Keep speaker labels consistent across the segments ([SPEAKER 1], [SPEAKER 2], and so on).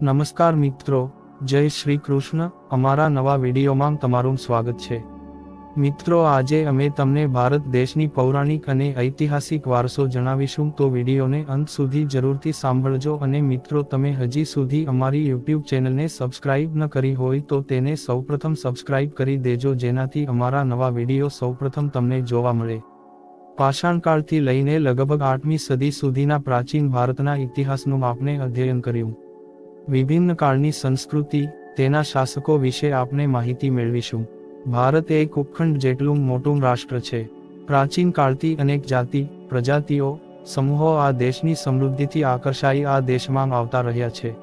[SPEAKER 1] નમસ્કાર મિત્રો, જય શ્રી કૃષ્ણ. અમારા નવા વિડીયોમાં તમારું સ્વાગત છે. મિત્રો, આજે અમે તમને ભારત દેશની પૌરાણિક અને ઐતિહાસિક વારસો જણાવીશું. તો વિડીયોને અંત સુધી જરૂરથી સાંભળજો અને મિત્રો, તમે હજી સુધી અમારી યુટ્યુબ ચેનલને સબસ્ક્રાઇબ ન કરી હોય તો તેને સૌપ્રથમ સબસ્ક્રાઇબ કરી દેજો, જેનાથી અમારા નવા વીડિયો સૌપ્રથમ તમને જોવા મળે. પાષાણકાળથી લઈને લગભગ આઠમી સદી સુધીના પ્રાચીન ભારતના ઇતિહાસનું આપણે અધ્યયન કર્યું. વિભિન્ન કાળની સંસ્કૃતિ, તેના શાસકો વિશે આપણે માહિતી મેળવીશું. ભારત એક ઉપખંડ જેટલું મોટું રાષ્ટ્ર છે. પ્રાચીન કાળથી અનેક જાતિ, પ્રજાતિઓ, સમૂહો આ દેશની સમૃદ્ધિથી આકર્ષાઈ આ દેશમાં આવતા રહ્યા છે.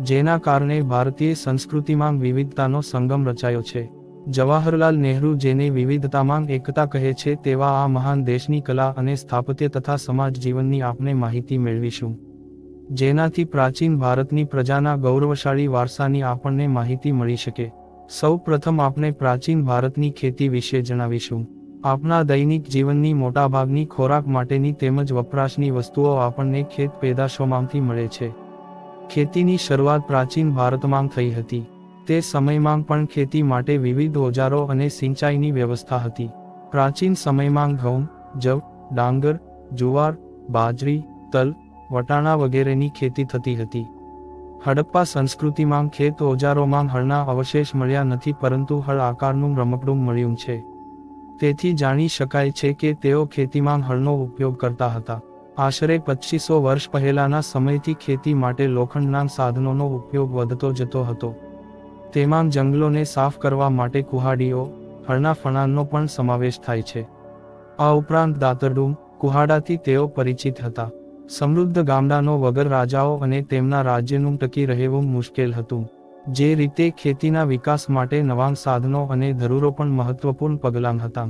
[SPEAKER 1] જેના કારણે ભારતીય સંસ્કૃતિમાં વિવિધતાનો સંગમ રચાયો છે. જવાહરલાલ નહેરુ જેને વિવિધતામાં એકતા કહે છે તેવા આ મહાન દેશની કલા અને સ્થાપત્ય તથા સમાજ જીવનની આપણે માહિતી મેળવીશું. જેનાથી પ્રાચીન ભારતની પ્રજાના ગૌરવશાળી વારસાની આપણને માહિતી મળી શકે. સૌ પ્રથમ આપણે પ્રાચીન ભારતની ખેતી વિશે જણાવીશું. આપણા દૈનિક જીવનની મોટાભાગની ખોરાક માટેની તેમજ વપરાશની વસ્તુઓ આપણને ખેત પેદાશોમાંથી મળે છે. ખેતીની શરૂઆત પ્રાચીન ભારતમાં થઈ હતી. તે સમયમાં પણ ખેતી માટે વિવિધ ઓજારો અને સિંચાઈની વ્યવસ્થા હતી. પ્રાચીન સમયમાં ઘઉં, જવ, ડાંગર, જુવાર, બાજરી, તલ વટાણા વગેરેની ખેતી થતી હતી. હડપ્પા સંસ્કૃતિમાં ખેત ઓજારોમાં હળના અવશેષ મળ્યા નથી પરંતુ હળ આકારનું રમકડું મળ્યું છે. તેથી જાણી શકાય છે કે તેઓ ખેતીમાં હળનો ઉપયોગ કરતા હતા. આશરે પચીસો વર્ષ પહેલાના સમયથી ખેતી માટે લોખંડના સાધનોનો ઉપયોગ વધતો જતો હતો. તેમાં જંગલોને સાફ કરવા માટે કુહાડીઓ, હળના ફણાનો પણ સમાવેશ થાય છે. આ ઉપરાંત દાતરડું, કુહાડાથી તેઓ પરિચિત હતા. સમૃદ્ધ ગામડાનો વગર રાજાઓ અને તેમના રાજ્યનું ટકી રહેવું મુશ્કેલ હતું. જે રીતે ખેતીના વિકાસ માટે નવા સાધનો અને ધરૂરો પણ મહત્વપૂર્ણ પગલાં હતા.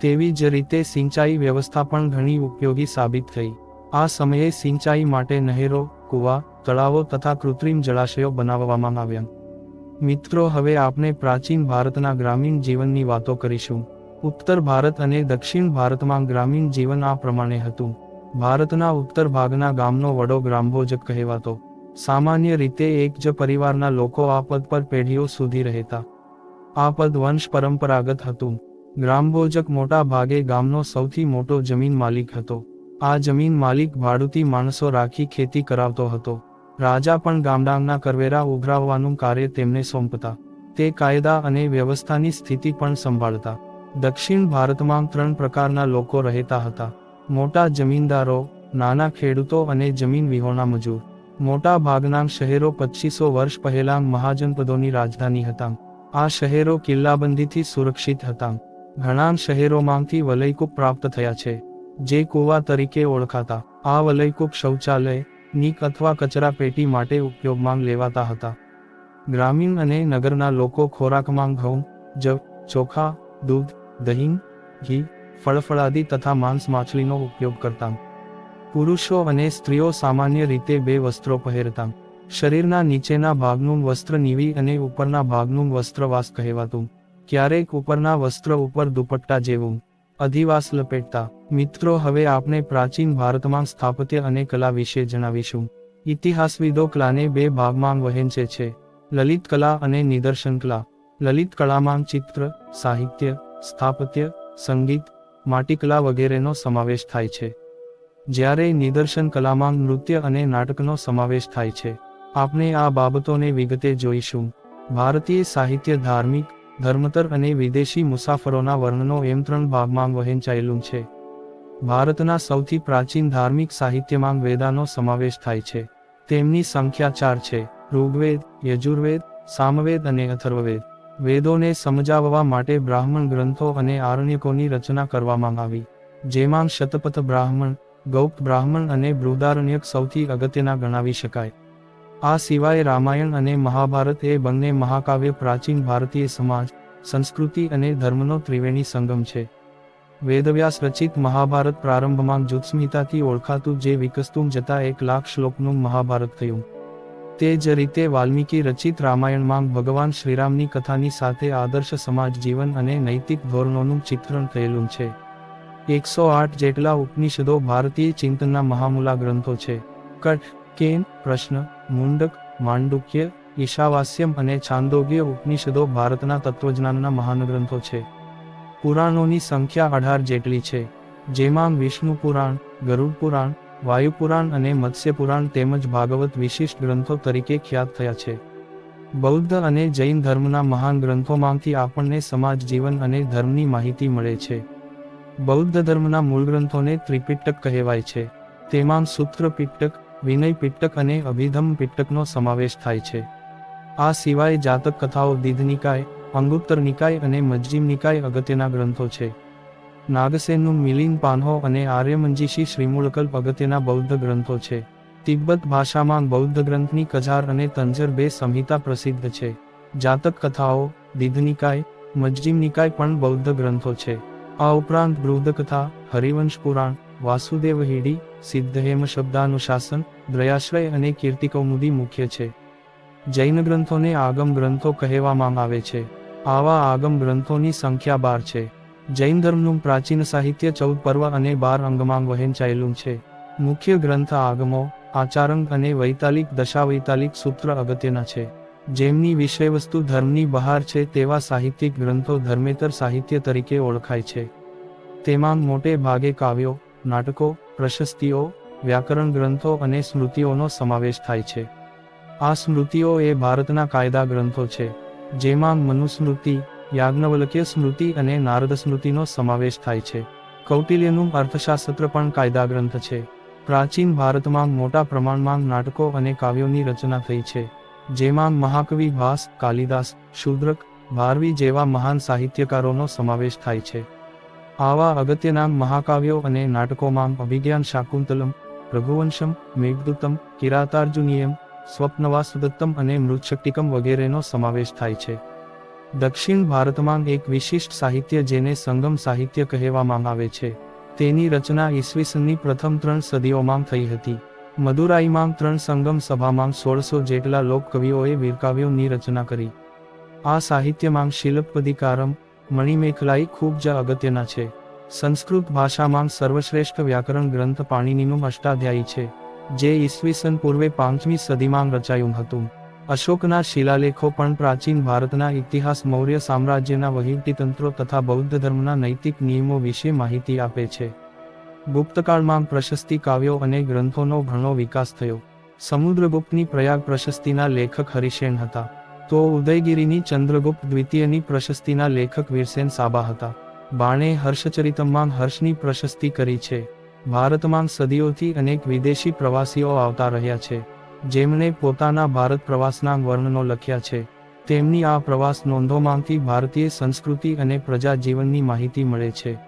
[SPEAKER 1] તેવી જ રીતે સિંચાઈ વ્યવસ્થા પણ ઘણી ઉપયોગી સાબિત થઈ. આ સમયે સિંચાઈ માટે નહેરો, કૂવા, તળાવો તથા કૃત્રિમ જળાશયો બનાવવામાં આવ્યા. મિત્રો, હવે આપણે પ્રાચીન ભારતના ગ્રામીણ જીવનની વાતો કરીશું. ઉત્તર ભારત અને દક્ષિણ ભારતમાં ગ્રામીણ જીવન આ પ્રમાણે હતું. ભારતના ઉત્તર ભાગના ગામનો વડો ગ્રામભોજક કહેવાતો. સામાન્ય રીતે એક જ પરિવારના લોકો આ પદ પર પેઢીઓ સુધી રહેતા. આ પદ વંશ પરંપરાગત હતું. ગ્રામભોજક મોટા ભાગે ગામનો સૌથી મોટો જમીન માલિક હતો. આ જમીન માલિક ભાડુતી માણસો રાખી ખેતી કરાવતો હતો. રાજા પણ ગામડાના કરવેરા ઉઘરાવવાનું કાર્ય તેમને સોંપતા. તે કાયદા અને વ્યવસ્થાની સ્થિતિ પણ સંભાળતા. દક્ષિણ ભારતમાં ત્રણ પ્રકારના લોકો રહેતા હતા. મોટા જમીનદારો, નાના ખેડૂતો અને જમીન વિહોણા મજૂર. મોટા ભાગના શહેરો પચીસો વર્ષ પહેલા મહાજનપદોની રાજધાની હતા. આ શહેરો કિલ્લાબંધીથી સુરક્ષિત હતા. ઘણા શહેરોમાંથી વલયકૂપ પ્રાપ્ત થયા છે, જે કૂવા તરીકે ઓળખાતા. આ વલયકૂપ શૌચાલય, નીક અથવા કચરા પેટી માટે ઉપયોગમાં લેવાતા હતા. ગ્રામીણ અને નગરના લોકો ખોરાકમાં ઘઉં, જવ, ચોખા, દૂધ, દહીં, ઘી ફળફળાદી તથા માંસ માછલીનો ઉપયોગ કરતા. પુરુષો અને સ્ત્રીઓ સામાન્ય રીતે બે વસ્ત્રો પહેરતા. શરીરના નીચેના ભાગનું વસ્ત્ર નીવી અને ઉપરના ભાગનું વસ્ત્રવાસ કહેવાતું. ક્યારેક ઉપરના વસ્ત્ર ઉપર દુપટ્ટા જેવું. અધિવાસ લપેટતા. મિત્રો, હવે આપણે પ્રાચીન ભારતમાં સ્થાપત્ય અને કલા વિશે જણાવીશું. ઇતિહાસવિદો કલાને બે ભાગમાં વહેંચે છે. લલિત કલા અને નિદર્શન કલા. લલિત કળામાં ચિત્ર, સાહિત્ય, સ્થાપત્ય, સંગીત માટીકલા વગેરેનો સમાવેશ થાય છે. જ્યારે નિદર્શન કલામાં નૃત્ય અને નાટકનો સમાવેશ થાય છે. આપણે આ બાબતોને વિગતે જોઈશું. ભારતીય સાહિત્ય ધાર્મિક, ધર્મતર અને વિદેશી મુસાફરોના વર્ણનો એમ ત્રણ ભાગમાં વહેંચાયેલું છે. ભારતના સૌથી પ્રાચીન ધાર્મિક સાહિત્યમાં વેદાનો સમાવેશ થાય છે. તેમની સંખ્યા ચાર છે. ઋગ્વેદ, યજુર્વેદ, સામવેદ અને અથર્વવેદ. વેદોને સમજાવવા માટે બ્રાહ્મણ ગ્રંથો અને આરણ્યકોની રચના કરવામાં આવી. જેમાં શતપથ બ્રાહ્મણ, ગૌપ બ્રાહ્મણ અને બૃદારણ્યક સૌથી અગત્યના ગણાવી શકાય. આ સિવાય રામાયણ અને મહાભારત એ બંને મહાકાવ્ય પ્રાચીન ભારતીય સમાજ, સંસ્કૃતિ અને ધર્મનો ત્રિવેણી સંગમ છે. વેદવ્યાસ રચિત મહાભારત પ્રારંભમાં જુત્સ્મિતાથી ઓળખાતું જે વિકસતું જતા એક લાખ શ્લોકનું મહાભારત થયું. તે જ રીતે વાલ્મીકી રચિત રામાયણમાં ભગવાન શ્રીરામની કથાની સાથે આદર્શ સમાજ જીવન અને નૈતિક ધોરણોનું ચિત્રણ થયેલું છે. એકસો આઠ જેટલા ઉપનિષદો ભારતીય ચિંતનના મહામૂલા ગ્રંથો છે. કટ, કેન, પ્રશ્ન, મુંડક, માંડુક્ય, ઈશાવાસ્યમ અને છાંદોગ્ય ઉપનિષદો ભારતના તત્વજ્ઞાનના મહાન ગ્રંથો છે. પુરાણોની સંખ્યા અઢાર જેટલી છે. જેમાં વિષ્ણુ પુરાણ, ગરુડ પુરાણ વાયુ પુરાણ અને મત્સ્યપુરાણ તેમજ ભાગવત વિશિષ્ટ ગ્રંથો તરીકે ખ્યાત થયા છે. બૌદ્ધ અને જૈન ધર્મના મહાન ગ્રંથોમાંથી આપણને સમાજ, જીવન અને ધર્મની માહિતી મળે છે. બૌદ્ધ ધર્મના મૂળ ગ્રંથોને ત્રિપિટક કહેવાય છે. તેમાં સૂત્ર પિટક, વિનય પિટક અને અભિધમ પિટકનો સમાવેશ થાય છે. આ સિવાય જાતક કથાઓ દીધ નિકાય અંગુત્તર નિકાય અને મજ્જિમ નિકાય અગત્યના ગ્રંથો છે. નાગસેનનું મિલિન પાન્હો અને આર્યમંજીશી શ્રીમૂળકલ્પ અગત્યના બૌદ્ધ ગ્રંથો છે. તિબ્બત ભાષામાં બૌદ્ધ ગ્રંથની કજાર અને તંજર બે સંહિતા પ્રસિદ્ધ છે. જાતક કથાઓ, દીધનિકાય મજ્જિમ નિકાય પણ બૌદ્ધ ગ્રંથો છે. આ ઉપરાંત બૃહદ કથા હરિવંશ પુરાણ, વાસુદેવ હિડી, સિદ્ધહેમ શબ્દાનુશાસન, દ્રયાશ્રય અને કીર્તિકૌમુદી મુખ્ય છે. જૈન ગ્રંથોને આગમ ગ્રંથો કહેવામાં આવે છે. આવા આગમ ગ્રંથોની સંખ્યા બાર છે. જૈન ધર્મનું પ્રાચીન સાહિત્ય ચૌદ પર્વ અને બાર અંગમાં વહેંચાયેલું છે. મુખ્ય ગ્રંથ આગમો, આચારંગ અને વૈતાલિક દશાવૈતાલિક સૂત્ર અગત્યના છે. જેમની વિષયવસ્તુ ધર્મની બહાર છે તેવા સાહિત્યિક ગ્રંથો ધર્મેતર સાહિત્ય તરીકે ઓળખાય છે. તેમાં મોટે ભાગે કાવ્યો, નાટકો, પ્રશસ્તિઓ, વ્યાકરણ ગ્રંથો અને સ્મૃતિઓનો સમાવેશ થાય છે. આ સ્મૃતિઓ એ ભારતના કાયદા ગ્રંથો છે. જેમાં મનુસ્મૃતિ યાજ્ઞવલ્ક્ય સ્મૃતિ અને નારદ સ્મૃતિનો સમાવેશ થાય છે. કૌટિલ્યનું અર્થશાસ્ત્ર પણ કાયદા ગ્રંથ છે. પ્રાચીન ભારતમાં મોટા પ્રમાણમાં નાટકો અને કાવ્યોની રચના થઈ છે. જેમાં મહાકવિ ભાસ કાલિદાસ, શુદ્રક ભારવી જેવા મહાન સાહિત્યકારોનો સમાવેશ થાય છે. આવા અગત્યના મહાકાવ્યો અને નાટકોમાં અભિજ્ઞાન શાકુંતલમ, રઘુવંશમ, મેઘદૂતમ, કિરાતાર્જુનિયમ, સ્વપ્નવાસુદત્તમ અને મૃતશક્તિકમ વગેરેનો સમાવેશ થાય છે. દક્ષિણ ભારતમાં એક વિશિષ્ટ સાહિત્ય જેને સંગમ સાહિત્ય કહેવામાં આવે છે. તેની રચના ઈસવીસનની પ્રથમ ત્રણ સદીઓમાં થઈ હતી. મદુરાઈમાં ત્રણ સંગમ સભામાં સોળસો જેટલા લોકકવિઓએ વીરકાવ્યોની રચના કરી. આ સાહિત્યમાં શિલ્પપદિકારમ મણિમેખલાઈ ખૂબ જ અગત્યના છે. સંસ્કૃત ભાષામાં સર્વશ્રેષ્ઠ વ્યાકરણ ગ્રંથ પાણીનીનું અષ્ટાધ્યાયી છે, જે ઈસવીસન પૂર્વે પાંચમી સદીમાં રચાયું હતું. અશોકના શિલાલેખો પણ પ્રાચીન ભારતના ઇતિહાસ, મૌર્ય સામ્રાજ્યના વહીવટીતંત્રો તથા બૌદ્ધ ધર્મના નૈતિક નિયમો વિશે માહિતી આપે છે. ગુપ્તકાળમાં પ્રશસ્તિ કાવ્યો અને ગ્રંથોનો ઘણો વિકાસ થયો. સમુદ્રગુપ્તની પ્રયાગ પ્રશસ્તિના લેખક હરિશેન હતા. તો ઉદયગીરીની ચંદ્રગુપ્ત દ્વિતીયની પ્રશસ્તિના લેખક વીરસેન સાબા હતા. બાણે હર્ષચરિતમાં હર્ષની પ્રશસ્તિ કરી છે. ભારતમાં સદીઓથી અનેક વિદેશી પ્રવાસીઓ આવતા રહ્યા છે. જેમણે પોતાના ભારત પ્રવાસના વર્ણનો લખ્યા છે. તેમની આ પ્રવાસ નોંધોમાંથી ભારતીય સંસ્કૃતિ અને પ્રજાજીવનની માહિતી મળે છે.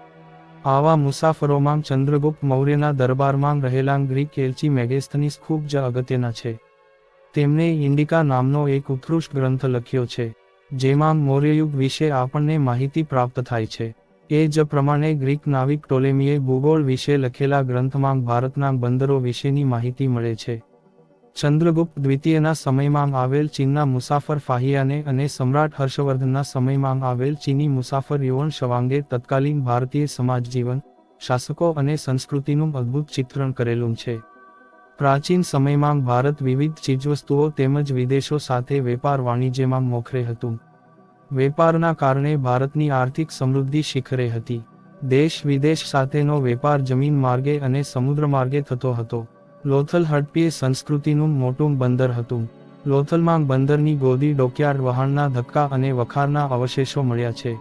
[SPEAKER 1] આવા મુસાફરોમાં ચંદ્રગુપ્ત મૌર્યના દરબારમાં રહેલા ગ્રીક એલચી મેગેસ્થનીસ ખૂબ જ અગત્યના છે. તેમણે ઇન્ડિકા નામનો એક ઉત્કૃષ્ટ ગ્રંથ લખ્યો છે, જેમાં મૌર્યયુગ વિશે આપણને માહિતી પ્રાપ્ત થાય છે. એ જ પ્રમાણે ગ્રીક નાવિક ટોલેમીએ ભૂગોળ વિશે લખેલા ગ્રંથમાં ભારતના બંદરો વિશેની માહિતી મળે છે. ચંદ્રગુપ્ત દ્વિતીયના સમયમાં આવેલ ચીનના મુસાફર ફાહિયાને અને સમ્રાટ હર્ષવર્ધનના સમયમાં આવેલ ચીની મુસાફર યુવન શવાંગે તત્કાલીન ભારતીય સમાજ જીવન, શાસકો અને સંસ્કૃતિનું અદ્ભુત ચિત્રણ કરેલું છે. પ્રાચીન સમયમાં ભારત વિવિધ ચીજવસ્તુઓ તેમજ વિદેશો સાથે વેપાર વાણિજ્યમાં મોખરે હતું. વેપારના કારણે ભારતની આર્થિક સમૃદ્ધિ શિખરે હતી. દેશ વિદેશ સાથેનો વેપાર જમીન માર્ગે અને સમુદ્ર માર્ગે થતો હતો. લોથલ હડપીએ સંસ્કૃતિનું મોટું બંદર હતું. લોથલમાં બંદરની ગોદી ડોકયાર્ડ વહાણના ધક્કા અને વખારના અવશેષો મળ્યા છે,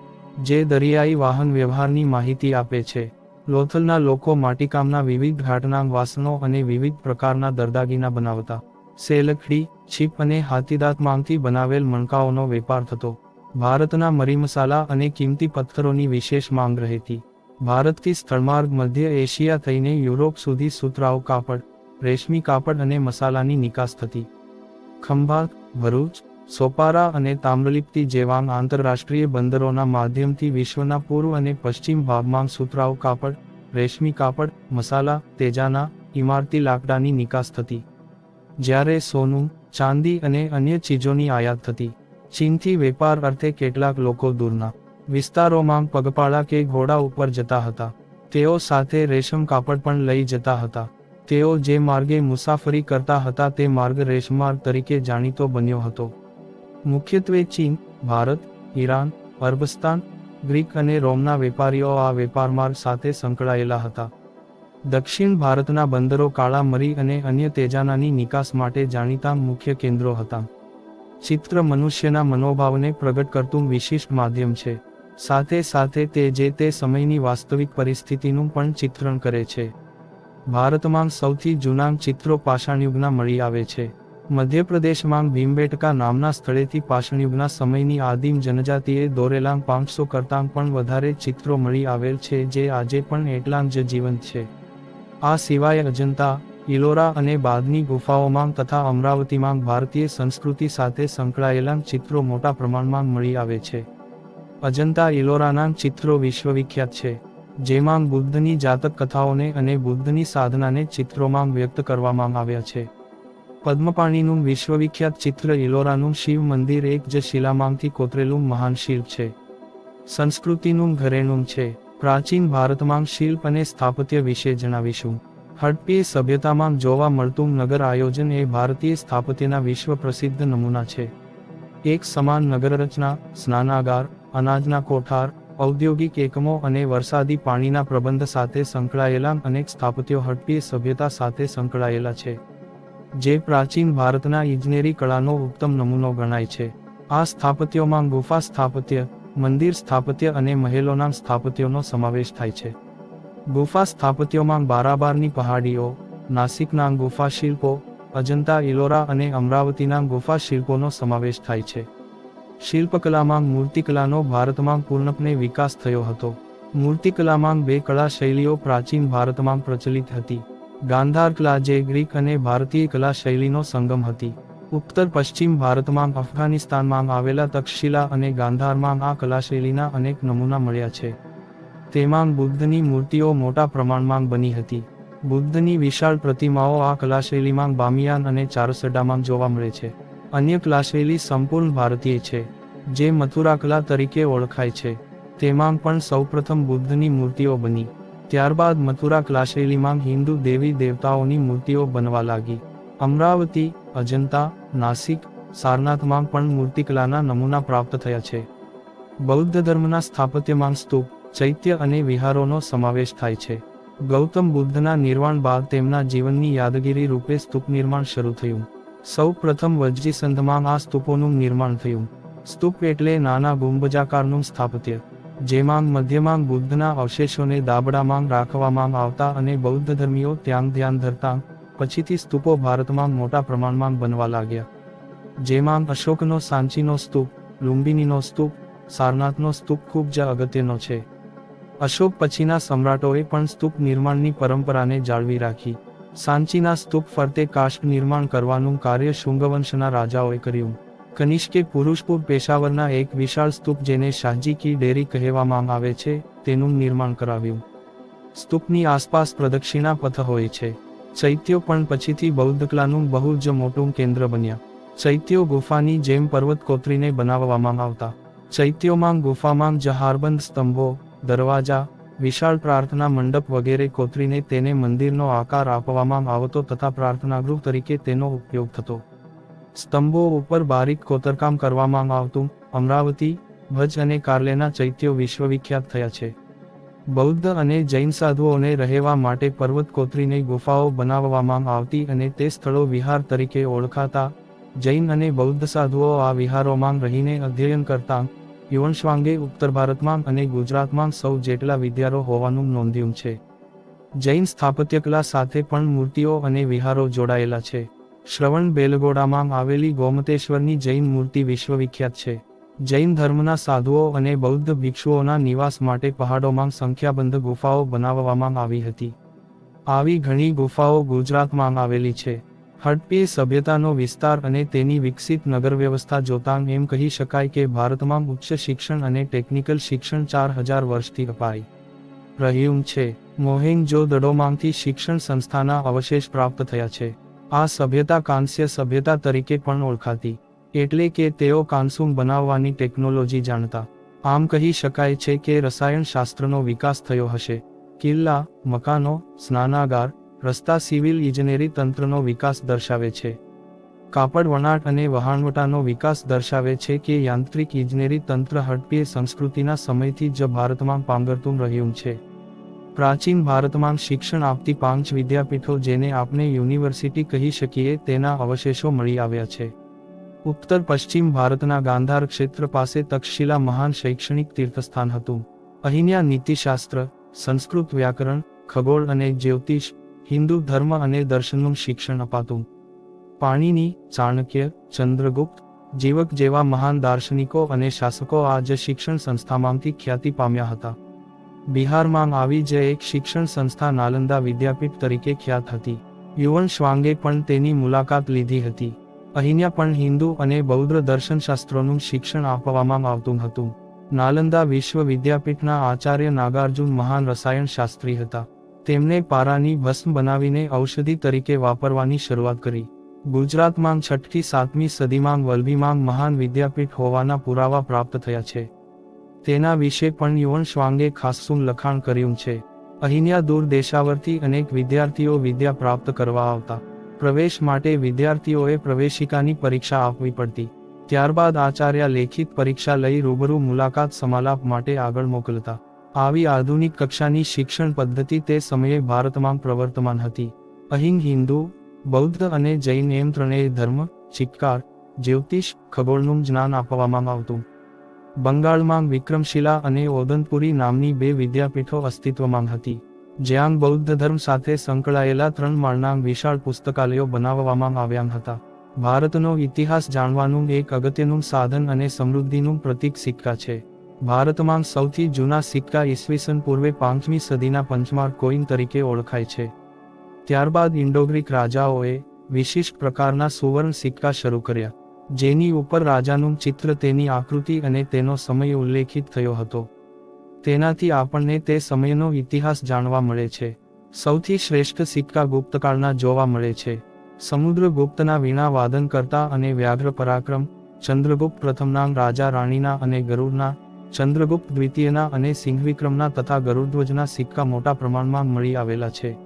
[SPEAKER 1] જે દરિયાઈ વાહન વ્યવહારની માહિતી આપે છે. લોથલના લોકો માટીકામના વિવિધ ઘાટના વાસણો અને વિવિધ પ્રકારના દરદાગીના બનાવતા. સેલખડી, છીપ અને હાથીદાંતમાંથી બનાવેલ મણકાઓનો વેપાર થતો. ભારતના મરી મસાલા અને કિંમતી પથ્થરોની વિશેષ માંગ રહેતી. ભારતથી સ્થળમાર્ગ મધ્ય એશિયા થઈને યુરોપ સુધી સુતરાઉ કાપડ રેશમી કાપડ અને મસાલાની નિકાસ થતી. ખંભાત, ભરૂચ, સોપારા અને તામ્રલિપ્તિ જેવા આંતરરાષ્ટ્રીય બંદરોના માધ્યમથી વિશ્વના પૂર્વ અને પશ્ચિમ ભાગમાં સુતરાઉ કાપડ, રેશમી કાપડ, મસાલા, તેજાના, ઇમારતી લાકડાની નિકાસ થતી. જ્યારે સોનું, ચાંદી અને અન્ય ચીજોની આયાત થતી. ચીનથી વેપાર અર્થે કેટલાક લોકો દૂરના વિસ્તારોમાં પગપાળા કે ઘોડા ઉપર જતા હતા. તેઓ સાથે રેશમ કાપડ પણ લઈ જતા હતા. તેઓ જે માર્ગે મુસાફરી કરતા હતા તે માર્ગ રેશમાર્ગ તરીકે જાણીતો બન્યો હતો. મુખ્યત્વે ચીન, ભારત, ઈરાન, અરબસ્તાન, ગ્રીક અને રોમના વેપારીઓ આ વેપાર માર્ગ સાથે સંકળાયેલા હતા. દક્ષિણ ભારતના બંદરો કાળા મરી અને અન્ય તેજાનાની નિકાસ માટે જાણીતા મુખ્ય કેન્દ્રો હતા. ચિત્ર મનુષ્યના મનોભાવને પ્રગટ કરતું વિશિષ્ટ માધ્યમ છે. સાથે સાથે તે જે તે સમયની વાસ્તવિક પરિસ્થિતિનું પણ ચિત્રણ કરે છે. ભારતમાં સૌથી જૂના ચિત્રો પાષાણયુગના મળી આવે છે. મધ્યપ્રદેશમાં ભીમબેટકા નામના સ્થળેથી પાષાણયુગના સમયની આદિમ જનજાતિએ દોરેલા પાંચસો કરતાં પણ વધારે ચિત્રો મળી આવેલ છે જે આજે પણ એટલા જ જીવંત છે. આ સિવાય અજંતા, ઇલોરા અને બાદની ગુફાઓમાં તથા અમરાવતીમાં ભારતીય સંસ્કૃતિ સાથે સંકળાયેલા ચિત્રો મોટા પ્રમાણમાં મળી આવે છે. અજંતા, ઇલોરાના ચિત્રો વિશ્વવિખ્યાત છે. જેમાં બુદ્ધની જાતક કથાઓને અને બુદ્ધની સાધનાને ચિત્રોમાં વ્યક્ત કરવામાં આવ્યા છે. પદ્મપાણીનું વિશ્વવિખ્યાત ચિત્ર ઇલોરાનું શિવ મંદિર એક જ શિલામાંથી કોતરેલું મહાન શિલ્પ છે. સંસ્કૃતિનું ઘરેણું છે. પ્રાચીન ભારતમાં શિલ્પ અને સ્થાપત્ય વિશે જણાવીશું. હડપીય સભ્યતામાં જોવા મળતું નગર આયોજન એ ભારતીય સ્થાપત્યના વિશ્વ પ્રસિદ્ધ નમૂના છે. એક સમાન નગરરચના, સ્નાનાગાર, અનાજના કોઠાર ઔદ્યોગિક એકમો અને વરસાદી પાણીના પ્રબંધ સાથે સંકળાયેલા અનેક સ્થાપત્યો હડપીય સભ્યતા સાથે સંકળાયેલા છે, જે પ્રાચીન ભારતના ઇજનેરી કળાનો ઉત્તમ નમૂનો ગણાય છે. આ સ્થાપત્યોમાં ગુફા સ્થાપત્ય, મંદિર સ્થાપત્ય અને મહેલોના સ્થાપત્યોનો સમાવેશ થાય છે. ગુફા સ્થાપત્યોમાં બારાબારની પહાડીઓ, નાસિકના ગુફા શિલ્પો, અજંતા ઇલોરા અને અમરાવતીના ગુફા શિલ્પોનો સમાવેશ થાય છે. શિલ્પકલામાં મૂર્તિકલાનો ભારતમાં પૂર્ણપણે વિકાસ થયો હતો. મૂર્તિકલામાં બે કળા શૈલીઓ પ્રાચીન ભારતમાં પ્રચલિત હતી. ગાંધાર કલા જે ગ્રીક અને ભારતીય કલા શૈલીનો સંગમ હતી. ઉત્તર પશ્ચિમ ભારતમાં અફઘાનિસ્તાનમાં આવેલા તક્ષશિલા અને ગાંધારમાં આ કલા શૈલીના અનેક નમૂના મળ્યા છે. તેમાં બુદ્ધની મૂર્તિઓ મોટા પ્રમાણમાં બની હતી. બુદ્ધની વિશાળ પ્રતિમાઓ આ કલાશૈલીમાં બામિયાન અને ચારસડામાં જોવા મળે છે. અન્ય ક્લાસેલી સંપૂર્ણ ભારતીય છે, જે મથુરા કલા તરીકે ઓળખાય છે. તેમાં પણ સૌપ્રથમ બુદ્ધની મૂર્તિઓ બની. ત્યારબાદ મથુરા કલાશૈલીમાં હિન્દુ દેવી દેવતાઓની મૂર્તિઓ બનવા લાગી. અમરાવતી, અજંતા, નાસિક, સારનાથમાં પણ મૂર્તિકલાના નમૂના પ્રાપ્ત થયા છે. બૌદ્ધ ધર્મના સ્થાપત્યમાં સ્તૂપ, ચૈત્ય અને વિહારોનો સમાવેશ થાય છે. ગૌતમ બુદ્ધના નિર્વાણ બાદ તેમના જીવનની યાદગીરી રૂપે સ્તૂપ નિર્માણ શરૂ થયું. સૌ પ્રથમ વજ્જી આ સ્તૂપોનું નિર્માણ થયું. સ્તૂપ એટલે નાના ગુંબજાકારનું સ્થાપત્ય, જેમાં મધ્યમાં બુદ્ધના અવશેષોને દાબડામાં રાખવામાં આવતા અને બૌદ્ધ ધર્મીઓ ત્યાં ધ્યાન ધરતા, પછીથી સ્તૂપો ભારતમાં મોટા પ્રમાણમાં બનવા લાગ્યા. જેમાં અશોકનો સાંચીનો સ્તૂપ, લુંબિનીનો સ્તૂપ, સારનાથનો સ્તૂપ ખૂબ જ અગત્યનો છે. અશોક પછીના સમ્રાટોએ પણ સ્તૂપ નિર્માણની પરંપરાને જાળવી રાખી. સાંચીના સ્તૂપ ફરતે કાષ્ટ નિર્માણ કરવાનું કાર્ય શુંગવંશના રાજાઓએ કર્યું. કનિષ્કે પુરુષપુર પેશાવરના એક વિશાળ સ્તૂપ જેને શાહજી કી ડેરી કહેવામાં આવે છે, તેનું નિર્માણ કરાવ્યું. સ્તૂપની આસપાસ પ્રદક્ષિણા પથ હોય છે. ચૈત્યો પણ પછીથી બૌદ્ધ કલાનું બહુ જ મોટું કેન્દ્ર બન્યા. ચૈત્યો ગુફાની જેમ પર્વત કોતરીને બનાવવામાં આવતા. ચૈત્યોમાં ગુફામાં જહારબંધ સ્તંભો, દરવાજા વિશાળ પ્રાર્થના મંડપ વગેરે કોતરીને તેને મંદિરનો આકાર આપવામાં આવતો તથા પ્રાર્થનાગૃહ તરીકે તેનો ઉપયોગ થતો. સ્તંભો ઉપર બારીક કોતરકામ કરવામાં આવતું, અમરાવતી, ભજ અને કાર્લેના ચૈત્યો વિશ્વવિખ્યાત થયા છે. બૌદ્ધ અને જૈન સાધુઓને રહેવા માટે પર્વત કોતરીને ગુફાઓ બનાવવામાં આવતી અને તે સ્થળો વિહાર તરીકે ઓળખાતા, જૈન અને બૌદ્ધ સાધુઓ આ વિહારોમાં રહીને અધ્યયન કરતા યુવનશ્વાંગે ઉત્તર ભારતમાં અને ગુજરાતમાં સૌ જેટલા વિદ્યારો હોવાનું નોંધ્યું છે. જૈન સ્થાપત્યકલા સાથે પણ મૂર્તિઓ અને વિહારો જોડાયેલા છે. શ્રવણ બેલગોડામાં આવેલી ગોમતેશ્વરની જૈન મૂર્તિ વિશ્વવિખ્યાત છે. જૈન ધર્મના સાધુઓ અને બૌદ્ધ ભિક્ષુઓના નિવાસ માટે પહાડોમાં સંખ્યાબંધ ગુફાઓ બનાવવામાં આવી હતી. આવી ઘણી ગુફાઓ ગુજરાતમાં આવેલી છે. હડપીય સભ્યતાનો વિસ્તાર અને તેની વિકસિત નગર વ્યવસ્થા જોતાં એમ કહી શકાય કે ભારતમાં ઉચ્ચ શિક્ષણ અને ટેકનિકલ શિક્ષણ ચાર હજાર વર્ષથી અપાઈ રહ્યું છે. મોહેન્જો દડોમાંથી શિક્ષણ સંસ્થાના અવશેષ પ્રાપ્ત થયા છે. આ સભ્યતા કાંસ્ય સભ્યતા તરીકે પણ ઓળખાતી, એટલે કે તેઓ કાંસુમ બનાવવાની ટેકનોલોજી જાણતા. આમ કહી શકાય છે કે રસાયણ શાસ્ત્રનો વિકાસ થયો હશે. કિલ્લા, મકાનો, સ્નાનાગાર રસ્તા સિવિલ ઇજનેરી તંત્રનો વિકાસ દર્શાવે છે. કાપડ વણાટ અને વહાણવટાનો વિકાસ દર્શાવે છે કે યાંત્રિક ઇજનેરી તંત્ર હડપીય સંસ્કૃતિના સમયથી જ ભારતમાં પાંગરતું રહ્યું છે. પ્રાચીન ભારતમાં શિક્ષણ આપતી પાંચ વિદ્યાપીઠો જેને આપણે યુનિવર્સિટી કહી શકીએ તેના અવશેષો મળી આવ્યા છે. ઉત્તર પશ્ચિમ ભારતના ગાંધાર ક્ષેત્ર પાસે તક્ષશિલા મહાન શૈક્ષણિક તીર્થસ્થાન હતું. અહીંયા નીતિશાસ્ત્ર, સંસ્કૃત વ્યાકરણ, ખગોળ અને જ્યોતિષ હિન્દુ ધર્મ અને દર્શનનું શિક્ષણ અપાતું. પાણીની, ચાણક્ય, ચંદ્રગુપ્ત, જીવક જેવા મહાન દાર્શનિકો અને શાસકો આ જ શિક્ષણ સંસ્થામાંથી ખ્યાતિ પામ્યા હતા. બિહારમાં આવી જ એક શિક્ષણ સંસ્થા નાલંદા વિદ્યાપીઠ તરીકે ખ્યાત હતી. યુવન શ્વાંગે પણ તેની મુલાકાત લીધી હતી. અહીંયા પણ હિન્દુ અને બૌદ્ધ દર્શનશાસ્ત્રોનું શિક્ષણ આપવામાં આવતું હતું. નાલંદા વિશ્વ વિદ્યાપીઠના આચાર્ય નાગાર્જુન મહાન રસાયણ શાસ્ત્રી હતા. તેમણે પારાની ભસ્મ બનાવીને ઔષધિ તરીકે વાપરવાની શરૂઆત કરી. ગુજરાતમાં છઠ્ઠી, સાતમી સદીમાં વલભીમાં મહાન વિદ્યાપીઠ હોવાના પુરાવા પ્રાપ્ત થયા છે. તેના વિશે પણ યુવન શ્વાંગે ખાસ્સું લખાણ કર્યું છે. અહીંયા દૂર દેશાવરથી અનેક વિદ્યાર્થીઓ વિદ્યા પ્રાપ્ત કરવા આવતા. પ્રવેશ માટે વિદ્યાર્થીઓએ પ્રવેશિકાની પરીક્ષા આપવી પડતી. ત્યારબાદ આચાર્ય લેખિત પરીક્ષા લઈ રૂબરૂ મુલાકાત સમાલાપ માટે આગળ મોકલતા. આવી આધુનિક કક્ષાની શિક્ષણ પદ્ધતિ તે સમયે ભારતમાં પ્રવર્તમાન હતી. અહીં હિન્દુ, બૌદ્ધ અને જૈન એમ ત્રણેય ધર્મ ચિક્કાર જ્યોતિષ, ખગોળનું જ્ઞાન આપવામાં આવતું. બંગાળમાં વિક્રમશિલા અને ઓદનપુરી નામની બે વિદ્યાપીઠો અસ્તિત્વમાં હતી. જ્યાં બૌદ્ધ ધર્મ સાથે સંકળાયેલા ત્રણ માળના વિશાળ પુસ્તકાલયો બનાવવામાં આવ્યા હતા. ભારતનો ઇતિહાસ જાણવાનું એક અગત્યનું સાધન અને સમૃદ્ધિનું પ્રતીક સિક્કા છે. ભારતમાં સૌથી જૂના સિક્કા ઈસવીસન પૂર્વે પાંચમી સદીના પંચમાર કોઈન તરીકે ઓળખાય છે. ત્યારબાદ ઇન્ડોગ્રીક રાજાઓએ વિશિષ્ટ પ્રકારના સુવર્ણ સિક્કા શરૂ કર્યા, જેની ઉપર રાજાનું ચિત્ર તેની આકૃતિ અને તેનો સમય ઉલ્લેખિત થયો હતો. તેનાથી આપણને તે સમયનો ઇતિહાસ જાણવા મળે છે. સૌથી શ્રેષ્ઠ સિક્કા ગુપ્તકાળના જોવા મળે છે. સમુદ્રગુપ્તના વીણા વાદન કરતા અને વ્યાઘ્ર પરાક્રમ, ચંદ્રગુપ્ત પ્રથમના રાજા રાણીના અને ગરુડના ચંદ્રગુપ્ત દ્વિતીયના અને સિંહવિક્રમના તથા ગરુડધ્વજના સિક્કા મોટા પ્રમાણમાં મળી આવેલા છે.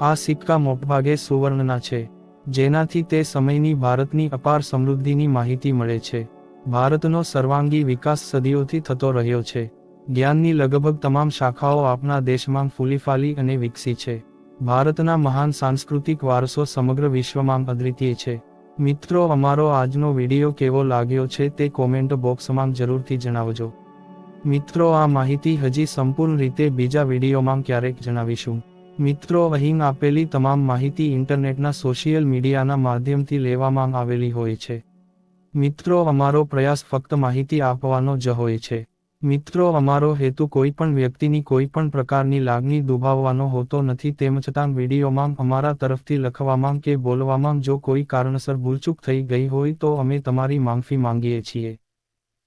[SPEAKER 1] આ સિક્કા મોટભાગે સુવર્ણના છે, જેનાથી તે સમયની ભારતની અપાર સમૃદ્ધિની માહિતી મળે છે. ભારતનો સર્વાંગી વિકાસ સદીઓથી થતો રહ્યો છે. જ્ઞાનની લગભગ તમામ શાખાઓ આપણા દેશમાં ફૂલીફાલી અને વિકસી છે. ભારતના મહાન સાંસ્કૃતિક વારસો સમગ્ર વિશ્વમાં અદ્વિતીય છે. મિત્રો, અમારો આજનો વિડિયો કેવો લાગ્યો છે તે કોમેન્ટ બોક્સમાં જરૂરથી જણાવજો. મિત્રો, આ માહિતી હજી સંપૂર્ણ રીતે બીજા વિડીયોમાં ક્યારેક જણાવીશું. મિત્રો, અહીં આપેલી તમામ માહિતી ઇન્ટરનેટના સોશિયલ મીડિયાના માધ્યમથી લેવામાં આવેલી હોય છે. મિત્રો, અમારો પ્રયાસ ફક્ત માહિતી આપવાનો જ હોય છે. મિત્રો, અમારો હેતુ કોઈ પણ વ્યક્તિની કોઈ પણ પ્રકારની લાગણી દુભાવવાનો હોતો નથી. તેમ છતાં વિડીયોમાં અમારા તરફથી લખવામાં કે બોલવામાં જો કોઈ કારણસર ભૂલચૂક થઈ ગઈ હોય તો અમે તમારી માફી માંગીએ છીએ.